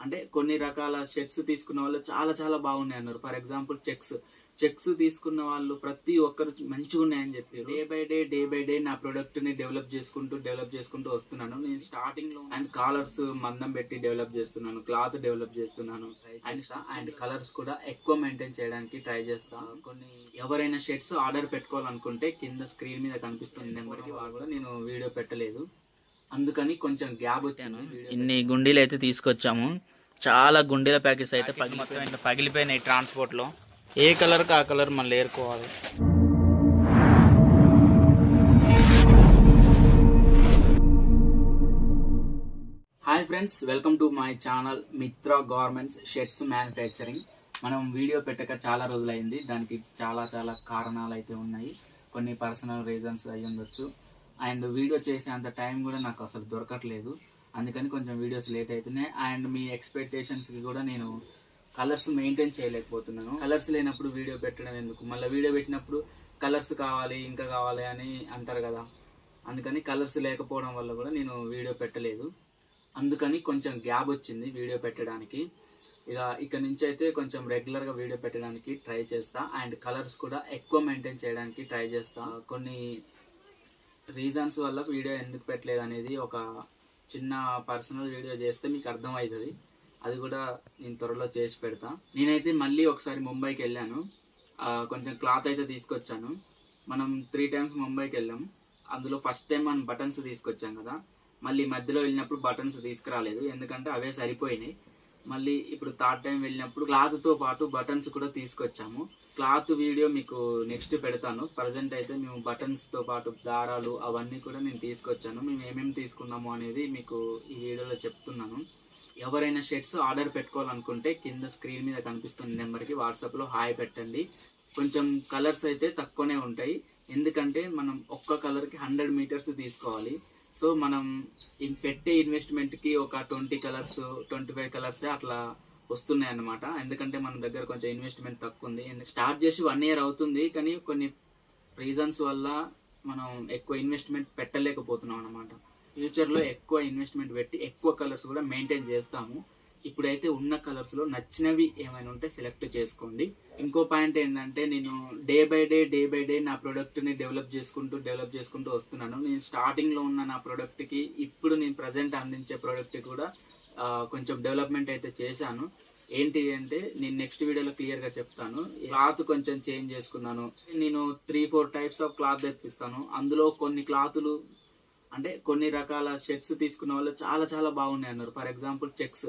అంటే కొన్ని రకాల షర్ట్స్ తీసుకున్న వాళ్ళు చాలా చాలా బాగున్నాయి అన్నారు ఫర్ ఎగ్జాంపుల్ చెక్స్. చెక్స్ తీసుకున్న వాళ్ళు ప్రతి ఒక్కరు మంచిగా ఉన్నాయని చెప్పారు. Day by day day by day నా ప్రొడక్ట్ని డెవలప్ చేసుకుంటూ డెవలప్ చేసుకుంటూ వస్తున్నాను. నేను స్టార్టింగ్లో అండ్ కాలర్స్ మందం పెట్టి డెవలప్ చేస్తున్నాను. క్లాత్ డెవలప్ చేస్తున్నాను. అండ్ అండ్ కలర్స్ కూడా ఎక్కువ మెయింటైన్ చేయడానికి ట్రై చేస్తాను కొన్ని ఎవరైనా షర్ట్స్ ఆర్డర్ పెట్టుకోవాలనుకుంటే కింద స్క్రీన్ మీద కనిపిస్తున్న నెంబర్కి వాళ్ళు కూడా నేను వీడియో పెట్టలేదు. అందుకని కొంచెం గ్యాప్ వచ్చాను ఇన్ని గుండీలు అయితే తీసుకొచ్చాము. చాలా గుండీల ప్యాకెట్స్ అయితే పగిలి మొత్తం ఇట్లా పగిలిపోయినాయి ట్రాన్స్పోర్ట్లో. ఏ కలర్కి ఆ కలర్ మళ్ళీ ఏరుకోవాలి? Hi friends welcome to my channel Mitra garments shirts manufacturing. మనం వీడియో పెట్టక చాలా రోజులైంది. దానికి చాలా చాలా కారణాలు అయితే ఉన్నాయి. కొన్ని పర్సనల్ రీజన్స్ అయి ఉండొచ్చు అండ్ వీడియో చేసే అంత టైం కూడా నాకు అసలు దొరకట్లేదు. అందుకని కొంచెం వీడియోస్ లేట్ అవుతున్నాయి అండ్ మీ ఎక్స్పెక్టేషన్స్కి కూడా నేను కలర్స్ మెయింటైన్ చేయలేకపోతున్నాను. కలర్స్ లేనప్పుడు వీడియో పెట్టడం ఎందుకు? మళ్ళీ వీడియో పెట్టినప్పుడు కలర్స్ కావాలి ఇంకా కావాలి అని అంటారు కదా. అందుకని కలర్స్ లేకపోవడం వల్ల కూడా నేను వీడియో పెట్టలేదు. అందుకని కొంచెం గ్యాప్ వచ్చింది వీడియో పెట్టడానికి. ఇక ఇక్కడ నుంచి అయితే కొంచెం రెగ్యులర్గా వీడియో పెట్టడానికి ట్రై చేస్తా. అండ్ కలర్స్ కూడా ఎక్కువ మెయింటైన్ చేయడానికి ట్రై చేస్తా. కొన్ని రీజన్స్ వల్ల వీడియో ఎందుకు పెట్టలేదు అనేది ఒక చిన్న పర్సనల్ వీడియో చేస్తే మీకు అర్థమవుతుంది. అది కూడా నేను త్వరలో చేసి పెడతా. నేనైతే మళ్ళీ ఒకసారి ముంబైకి వెళ్ళాను. కొంచెం క్లాత్ అయితే తీసుకొచ్చాను. మనం త్రీ టైమ్స్ ముంబైకి వెళ్ళాం. అందులో ఫస్ట్ టైం మనం బటన్స్ తీసుకొచ్చాం కదా. మళ్ళీ మధ్యలో వెళ్ళినప్పుడు బటన్స్ తీసుకురాలేదు. ఎందుకంటే అవే సరిపోయినాయి. మళ్ళీ ఇప్పుడు థర్డ్ టైం వెళ్ళినప్పుడు క్లాత్తో పాటు బటన్స్ కూడా తీసుకొచ్చాము. క్లాత్ వీడియో మీకు నెక్స్ట్ పెడతాను. ప్రజెంట్ అయితే మేము బటన్స్తో పాటు దారాలు అవన్నీ కూడా నేను తీసుకొచ్చాను. మేము ఏమేమి తీసుకున్నాము అనేది మీకు ఈ వీడియోలో చెప్తున్నాను. ఎవరైనా షర్ట్స్ ఆర్డర్ పెట్టుకోవాలనుకుంటే కింద స్క్రీన్ మీద కనిపిస్తున్న నెంబర్కి వాట్సాప్లో హాయ్ పెట్టండి. కొంచెం కలర్స్ అయితే తక్కువనే ఉంటాయి. ఎందుకంటే మనం ఒక్క కలర్కి హండ్రెడ్ మీటర్స్ తీసుకోవాలి. సో మనం ఇన్ పెట్టే ఇన్వెస్ట్మెంట్కి ఒక twenty colours twenty five colours అట్లా వస్తున్నాయి అన్నమాట ఎందుకంటే మన దగ్గర కొంచెం ఇన్వెస్ట్మెంట్ తక్కువ ఉంది స్టార్ట్ చేసి వన్ ఇయర్ అవుతుంది కానీ కొన్ని రీజన్స్ వల్ల మనం ఎక్కువ ఇన్వెస్ట్మెంట్ పెట్టలేకపోతున్నాం అనమాట ఫ్యూచర్లో ఎక్కువ ఇన్వెస్ట్మెంట్ పెట్టి ఎక్కువ కలర్స్ కూడా మెయింటైన్ చేస్తాము. ఇప్పుడైతే ఉన్న కలర్స్లో నచ్చినవి ఏమైనా ఉంటే సెలెక్ట్ చేసుకోండి. ఇంకో పాయింట్ ఏంటంటే నేను day by day day by day నా ప్రొడక్ట్ని డెవలప్ చేసుకుంటూ డెవలప్ చేసుకుంటూ వస్తున్నాను. నేను స్టార్టింగ్లో ఉన్న నా ప్రొడక్ట్కి ఇప్పుడు నేను ప్రజెంట్ అందించే ప్రొడక్ట్ కూడా కొంచెం డెవలప్మెంట్ అయితే చేశాను. ఏంటి అంటే నేను నెక్స్ట్ వీడియోలో క్లియర్గా చెప్తాను. క్లాత్ కొంచెం చేంజ్ చేసుకున్నాను. నేను three four types of cloth తెప్పిస్తాను. అందులో కొన్ని క్లాతులు అంటే కొన్ని రకాల షర్ట్స్ తీసుకున్న వాళ్ళు చాలా చాలా బాగున్నాయి అన్నారు. ఫర్ ఎగ్జాంపుల్ చెక్స్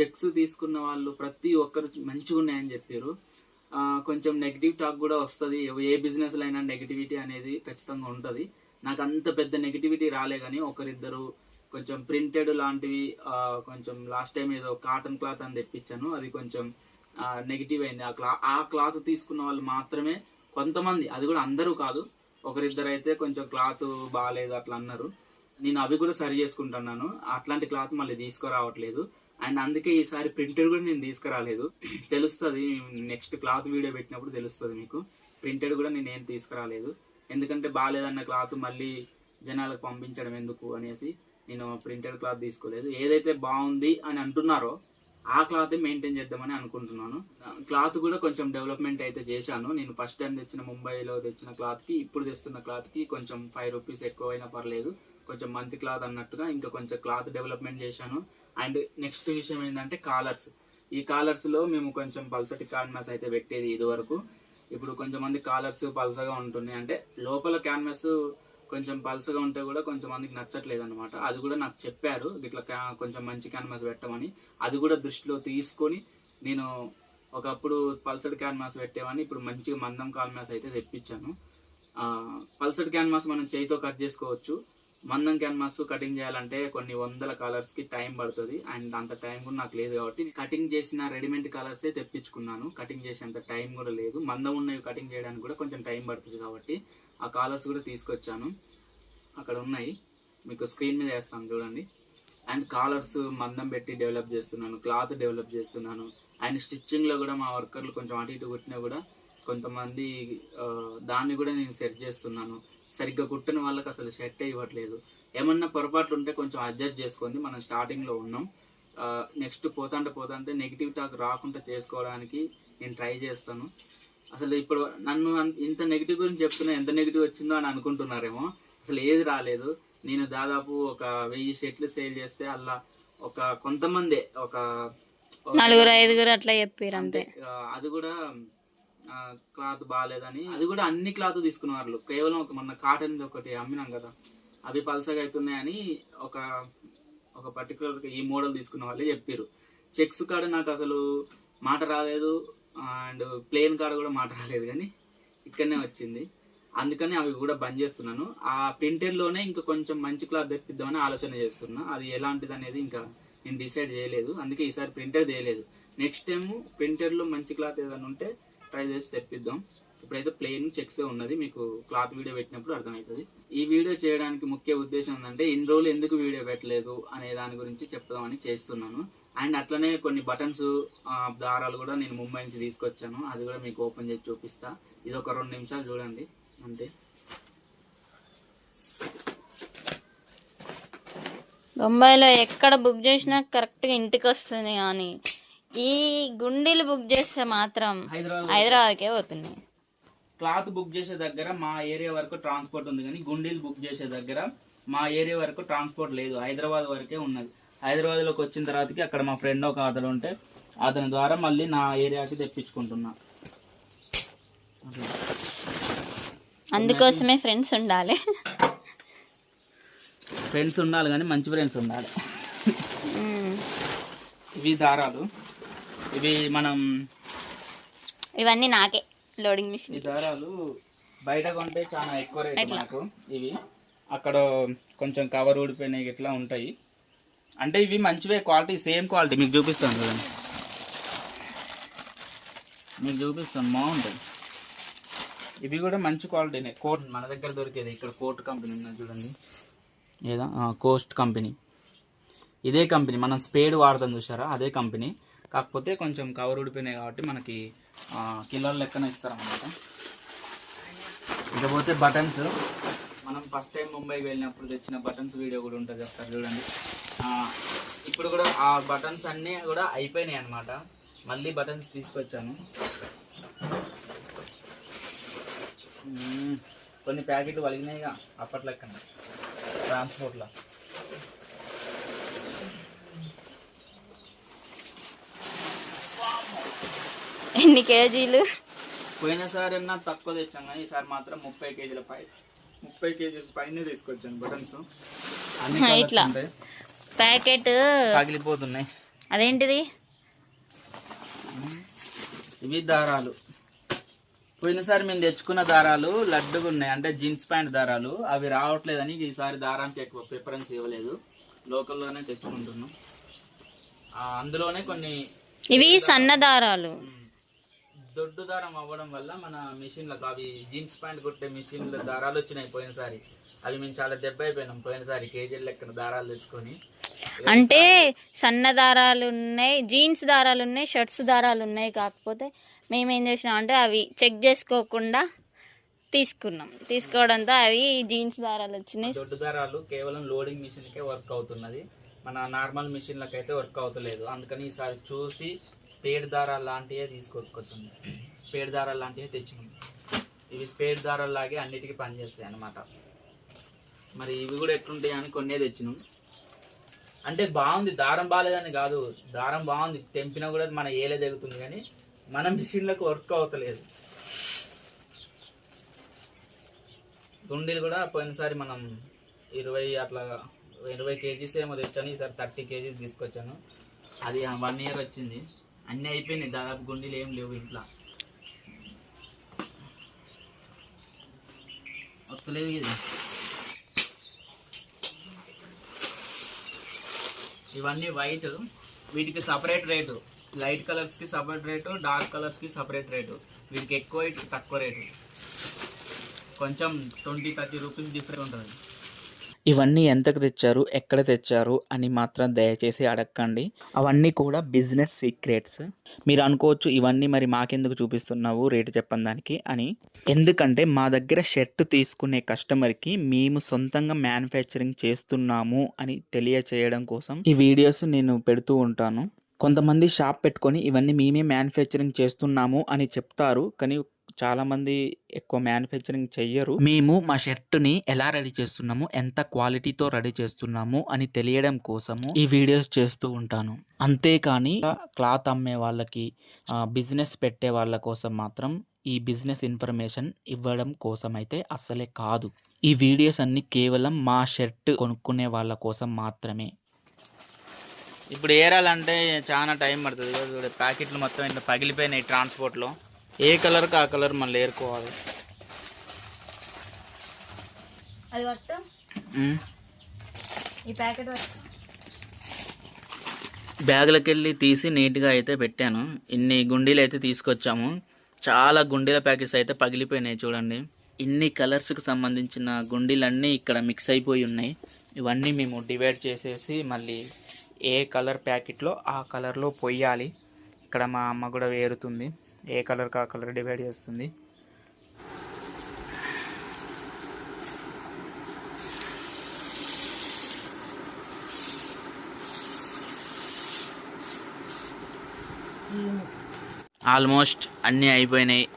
చెక్స్ తీసుకున్న వాళ్ళు ప్రతి ఒక్కరు మంచిగా ఉన్నాయని చెప్పారు. కొంచెం నెగిటివ్ టాక్ కూడా వస్తుంది. ఏ బిజినెస్ అయినా నెగిటివిటీ అనేది ఖచ్చితంగా ఉంటుంది. నాకు అంత పెద్ద నెగిటివిటీ రాలే కానీ ఒకరిద్దరు కొంచెం ప్రింటెడ్ లాంటివి కొంచెం లాస్ట్ టైం ఏదో కాటన్ క్లాత్ అని తెప్పించాను. అది కొంచెం నెగిటివ్ అయింది. ఆ క్లా ఆ క్లాత్ తీసుకున్న వాళ్ళు మాత్రమే కొంతమంది అది కూడా అందరూ కాదు. ఒకరిద్దరు అయితే కొంచెం క్లాత్ బాగాలేదు అట్లా అన్నారు. నేను అవి కూడా సరి చేసుకుంటున్నాను. అట్లాంటి క్లాత్ మళ్ళీ తీసుకురావట్లేదు. అండ్ అందుకే ఈసారి ప్రింటెడ్ కూడా నేను తీసుకురాలేదు. తెలుస్తుంది నెక్స్ట్ క్లాత్ వీడియో పెట్టినప్పుడు తెలుస్తుంది మీకు. ప్రింటెడ్ కూడా నేను ఏం తీసుకురాలేదు. ఎందుకంటే బాగాలేదన్న క్లాత్ మళ్ళీ జనాలకు పంపించడం ఎందుకు అనేసి నేను ప్రింటెడ్ క్లాత్ తీసుకోలేదు. ఏదైతే బాగుంది అని అంటున్నారో ఆ క్లాత్ మెయింటైన్ చేద్దామని అనుకుంటున్నాను. క్లాత్ కూడా కొంచెం డెవలప్మెంట్ అయితే చేశాను. నేను ఫస్ట్ టైం తెచ్చిన ముంబైలో తెచ్చిన క్లాత్కి ఇప్పుడు తెస్తున్న క్లాత్కి కొంచెం ఫైవ్ రూపీస్ ఎక్కువైనా పర్లేదు. కొంచెం మంత్ క్లాత్ అన్నట్టుగా ఇంకా కొంచెం క్లాత్ డెవలప్మెంట్ చేశాను. అండ్ నెక్స్ట్ విషయం ఏంటంటే కాలర్స్ ఈ కాలర్స్లో మేము కొంచెం పల్సటి క్యాన్వాస్ అయితే పెట్టేది ఇదివరకు. ఇప్పుడు కొంతమంది కాలర్స్ పల్సగా ఉంటున్నాయి. అంటే లోపల క్యాన్వాస్ కొంచెం పల్సగా ఉంటే కూడా కొంచెం మందికి నచ్చట్లేదు అనమాట అది కూడా నాకు చెప్పారు. ఇట్లా కొంచెం మంచి క్యాన్వాస్ పెట్టమని. అది కూడా దృష్టిలో తీసుకొని నేను ఒకప్పుడు పల్సడ్ క్యాన్వాస్ పెట్టేవాని ఇప్పుడు మంచిగా మందం క్యాన్వాస్ అయితే తెప్పించాను. పల్సడ్ క్యాన్వాస్ మనం చేయితో కట్ చేసుకోవచ్చు. మందం క్యాన్వాస్ కటింగ్ చేయాలంటే కొన్ని వందల కలర్స్కి టైం పడుతుంది. అండ్ అంత టైం కూడా నాకు లేదు కాబట్టి కటింగ్ చేసిన రెడీమేడ్ కలర్సే తెప్పించుకున్నాను. కటింగ్ చేసేంత టైం కూడా లేదు. మందం ఉన్నవి కటింగ్ చేయడానికి కూడా కొంచెం టైం పడుతుంది కాబట్టి ఆ కలర్స్ కూడా తీసుకొచ్చాను. అక్కడ ఉన్నాయి. మీకు స్క్రీన్ మీద వేస్తాను చూడండి. అండ్ కాలర్స్ మందం పెట్టి డెవలప్ చేస్తున్నాను. క్లాత్ డెవలప్ చేస్తున్నాను. అండ్ స్టిచ్చింగ్లో కూడా మా వర్కర్లు కొంచెం అటు ఇటు కుట్టినా కూడా కొంతమంది దాన్ని కూడా నేను సెట్ చేస్తున్నాను. సరిగ్గా కుట్టని వాళ్ళకి అసలు సెట్ ఇవ్వట్లేదు. ఏమన్నా పొరపాట్లు ఉంటే కొంచెం అడ్జస్ట్ చేసుకోండి. మనం స్టార్టింగ్లో ఉన్నాం. నెక్స్ట్ పోతాంటే పోతాంటే నెగిటివ్ టాక్ రాకుండా చేసుకోవడానికి నేను ట్రై చేస్తాను. అసలు ఇప్పుడు నన్ను ఇంత నెగిటివ్ గురించి చెప్తున్నా ఎంత నెగిటివ్ వచ్చిందో అని అనుకుంటున్నారేమో అసలు ఏది రాలేదు. నేను దాదాపు ఒక వెయ్యి షర్ట్లు సేల్ చేస్తే అలా ఒక కొంతమంది ఒక నలుగురు ఐదుగురు అట్లా చెప్పారు అంతే. అది కూడా క్లాత్ బాగాలేదని. అది కూడా అన్ని క్లాత్ తీసుకున్న వాళ్ళు కేవలం ఒక మన కాటన్ ఒకటి అమ్మినాం కదా. అవి పల్సగా అవుతున్నాయని ఒక ఒక పర్టికులర్ ఈ మోడల్ తీసుకున్న వాళ్ళే చెప్పారు చెక్స్ కాడ నాకు అసలు మాట రాలేదు. అండ్ ప్లేన్ కాడ కూడా మాట రాలేదు కానీ ఇక్కడనే వచ్చింది. అందుకని అవి కూడా బంద్ చేస్తున్నాను. ఆ ప్రింటర్లోనే ఇంకా కొంచెం మంచి క్లాత్ తెప్పిద్దామని ఆలోచన చేస్తున్నా. అది ఎలాంటిది అనేది ఇంకా నేను డిసైడ్ చేయలేదు. అందుకే ఈసారి ప్రింటర్ చేయలేదు. నెక్స్ట్ టైం ప్రింటర్లో మంచి క్లాత్ ఏదైనా ఉంటే ట్రై చేసి తెప్పిద్దాం. ఇప్పుడైతే ప్లెయిన్ చెక్స్ ఉన్నది. మీకు క్లాత్ వీడియో పెట్టినప్పుడు అర్థమవుతుంది. ఈ వీడియో చేయడానికి ముఖ్య ఉద్దేశం ఏంటంటే ఇన్ని రోజులు ఎందుకు వీడియో పెట్టలేదు అనే దాని గురించి చెప్దామని చేస్తున్నాను. అండ్ అట్లనే కొన్ని బటన్స్ దారాలు కూడా నేను ముంబై నుంచి తీసుకొచ్చాను. అది కూడా మీకు ఓపెన్ చేసి చూపిస్తా. ఇది ఒక రెండు నిమిషాలు చూడండి. అంతే. బొంబాయిలో ఎక్కడ బుక్ చేసినా కరెక్ట్గా ఇంటికి వస్తుంది కానీ. ఈ గుండీలు బుక్ చేస్తే మాత్రం హైదరాబాద్ హైదరాబాద్కే పోతున్నాయి. క్లాత్ బుక్ చేసే దగ్గర మా ఏరియా వరకు ట్రాన్స్పోర్ట్ ఉంది కానీ గుండీలు బుక్ చేసే దగ్గర మా ఏరియా వరకు ట్రాన్స్పోర్ట్ లేదు. హైదరాబాద్ వరకే ఉన్నది. హైదరాబాద్లోకి వచ్చిన తర్వాతకి అక్కడ మా ఫ్రెండ్ ఒక అతను ఉంటే అతని ద్వారా మళ్ళీ నా ఏరియాకి తెప్పించుకుంటున్నా. అందుకోసమే ఫ్రెండ్స్ ఉండాలి. ఫ్రెండ్స్ ఉండాలి కానీ మంచి ఫ్రెండ్స్ ఉండాలి. ఇవి దారాలు. ఇవి మనం ఇవన్నీ నాకే లోడింగ్ మిషన్. ఈ దారాలు బయట కొంటే చాలా ఎక్కువ రేట్ నాకు ఇవి. అక్కడ కొంచెం కవర్ ఊడిపోయినాయి ఇట్లా ఉంటాయి. అంటే ఇవి మంచివే క్వాలిటీ సేమ్ క్వాలిటీ మీకు చూపిస్తాను చూడండి. మీకు చూపిస్తాను బాగుంటాయి. ఇవి కూడా మంచి క్వాలిటీనే కోట్ మన దగ్గర దొరికేది ఇక్కడ కోట్ కంపెనీ ఉన్నది చూడండి. ఏదా? కోస్ట్ కంపెనీ ఇదే కంపెనీ మనం స్పేడ్ వాడతాం చూసారా అదే కంపెనీ కాకపోతే కొంచెం కవర్ ఊడిపోయినాయి కాబట్టి మనకి కిలోల లెక్కన ఇస్తారన్నమాట. ఇకపోతే బటన్స్ మనం ఫస్ట్ టైం ముంబైకి వెళ్ళినప్పుడు తెచ్చిన బటన్స్ వీడియో కూడా ఉంటుంది ఒకసారి చూడండి. ఇప్పుడు కూడా ఆ బటన్స్ అన్నీ కూడా అయిపోయినాయి అన్నమాట. మళ్ళీ బటన్స్ తీసుకొచ్చాను. కొన్ని ప్యాకెట్లు వలిగినాయిగా అప్పట్లెక్కన ట్రాన్స్పోర్ట్లో. ఎన్ని కేజీలు? పోయినసారి అన్నా తక్కువ తెచ్చాను కానీ ఈసారి మాత్రం ముప్పై కేజీల పై ముప్పై కేజీస్ పైన తీసుకొచ్చాను బటన్స్. ఇట్లా. ప్యాకెట్. పగిలిపోతున్నాయి. అదేంటిది? ఇవి దారాలు. పోయినసారి మేము తెచ్చుకున్న దారాలు లడ్డుగా ఉన్నాయి. అంటే జీన్స్ ప్యాంట్ దారాలు. అవి రావట్లేదని ఈసారి దారానికి ఎక్కువ ప్రిఫరెన్స్ ఇవ్వలేదు. లోకల్లోనే తెచ్చుకుంటున్నాం. అందులోనే కొన్ని ఇవి సన్న దారాలు. దొడ్డు దారం అవ్వడం వల్ల మన మిషన్లకు అవి జీన్స్ ప్యాంట్ కుట్టే మిషన్ల దారాలు వచ్చినాయి పోయినసారి. అవి మేము చాలా దెబ్బ అయిపోయినాం పోయినసారి కేజీల లెక్కన దారాలు తెచ్చుకొని. అంటే సన్న దారాలు ఉన్నాయి జీన్స్ దారాలు ఉన్నాయి షర్ట్స్ దారాలు ఉన్నాయి. కాకపోతే మేము ఏం చేసినాం అంటే అవి చెక్ చేసుకోకుండా తీసుకున్నాం. తీసుకోవడంతో అవి జీన్స్ దారాలు వచ్చినాయి. దొడ్డు దారాలు కేవలం లోడింగ్ మిషన్కే వర్క్ అవుతున్నది. మన నార్మల్ మిషన్లకు అయితే వర్క్ అవుతలేదు. అందుకని ఈసారి చూసి స్పేడ్ దారాలు లాంటివే తీసుకొచ్చుకొచ్చింది. స్పేడ్ దారాలు లాంటివే తెచ్చినాం. ఇవి స్పేడ్ దారాలు లాగే అన్నిటికీ పనిచేస్తాయి అన్నమాట. మరి ఇవి కూడా ఎట్లుంటాయి అని కొన్నే తెచ్చినాం. అంటే బాగుంది దారం బాగాలేదని కాదు. దారం బాగుంది తెంపినా కూడా మన ఏలే తెగుతుంది కానీ మన మిషన్లకు వర్క్ అవుతలేదు. గుండీలు కూడా పోయినసారి మనం ఇరవై అట్లా ఇరవై కేజీస్ ఏమో తెచ్చాను ఈసారి థర్టీ కేజీస్ తీసుకొచ్చాను. అది వన్ ఇయర్ వచ్చింది. అన్నీ అయిపోయినాయి దాదాపు గుండీలు ఏం లేవు ఇంట్లో. వస్తలేదు ఇది. ఇవన్నీ వైట్ వీటికి సపరేట్ రేటు లైట్ కలర్స్కి సపరేట్ రేటు డార్క్ కలర్స్కి సపరేట్ రేటు వీటికి ఎక్కువ వీటికి తక్కువ రేటు కొంచెం ట్వంటీ థర్టీ రూపీస్ డిఫరెంట్ ఉంటుంది. ఇవన్నీ ఎంతకు తెచ్చారు ఎక్కడ తెచ్చారు అని మాత్రం దయచేసి అడగండి అవన్నీ కూడా బిజినెస్ సీక్రెట్స్ మీరు అనుకోవచ్చు ఇవన్నీ మరి మాకెందుకు చూపిస్తున్నావు రేటు చెప్పని దానికి అని. ఎందుకంటే మా దగ్గర షర్ట్ తీసుకునే కస్టమర్కి మేము సొంతంగా మ్యానుఫ్యాక్చరింగ్ చేస్తున్నాము అని తెలియచేయడం కోసం ఈ వీడియోస్ నేను పెడుతూ ఉంటాను. కొంతమంది షాప్ పెట్టుకొని ఇవన్నీ మేమే మ్యానుఫ్యాక్చరింగ్ చేస్తున్నాము అని చెప్తారు కానీ చాలామంది ఎక్కువ మ్యానుఫ్యాక్చరింగ్ చెయ్యరు. మేము మా షర్ట్ని ఎలా రెడీ చేస్తున్నాము ఎంత క్వాలిటీతో రెడీ చేస్తున్నాము అని తెలియడం కోసము ఈ వీడియోస్ చేస్తూ ఉంటాను. అంతేకాని క్లాత్ అమ్మే వాళ్ళకి బిజినెస్ పెట్టే వాళ్ళ కోసం మాత్రం ఈ బిజినెస్ ఇన్ఫర్మేషన్ ఇవ్వడం కోసం అయితే అస్సలే కాదు. ఈ వీడియోస్ అన్ని కేవలం మా షర్ట్ కొనుక్కునే వాళ్ళ కోసం మాత్రమే. ఇప్పుడు ఏరాలంటే చాలా టైం పడుతుంది. ప్యాకెట్లు మొత్తం ఇట్లా పగిలిపోయినాయి ట్రాన్స్పోర్ట్లో ఏ కలర్కి ఆ కలర్ మళ్ళీ ఏరుకోవాలి. అది ఈ ప్యాకెట్ బ్యాగులకి వెళ్ళి తీసి నీట్గా అయితే పెట్టాను. ఇన్ని గుండీలు అయితే తీసుకొచ్చాము. చాలా గుండీల ప్యాకెట్స్ అయితే పగిలిపోయినాయి చూడండి. ఇన్ని కలర్స్కి సంబంధించిన గుండీలన్నీ ఇక్కడ మిక్స్ అయిపోయి ఉన్నాయి. ఇవన్నీ మేము డివైడ్ చేసేసి మళ్ళీ ఏ కలర్ ప్యాకెట్లో ఆ కలర్లో పొయ్యాలి. ఇక్కడ మా అమ్మ కూడా వేరుతుంది. ఏ కలర్ కా కలర్ డివైడ్ చేస్తుంది? ఆల్మోస్ట్ అన్నీ అయిపోయినాయి.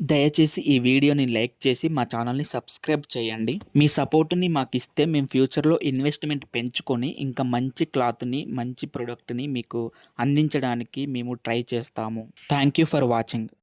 దయచేసి ఈ వీడియోని లైక్ చేసి మా ఛానల్ని సబ్స్క్రైబ్ చేయండి. మీ సపోర్ట్ని మాకు ఇస్తే మేము ఫ్యూచర్లో ఇన్వెస్ట్మెంట్ పెంచుకొని ఇంకా మంచి క్లాత్ని మంచి ప్రోడక్ట్ని మీకు అందించడానికి మేము ట్రై చేస్తాము. Thank you for watching.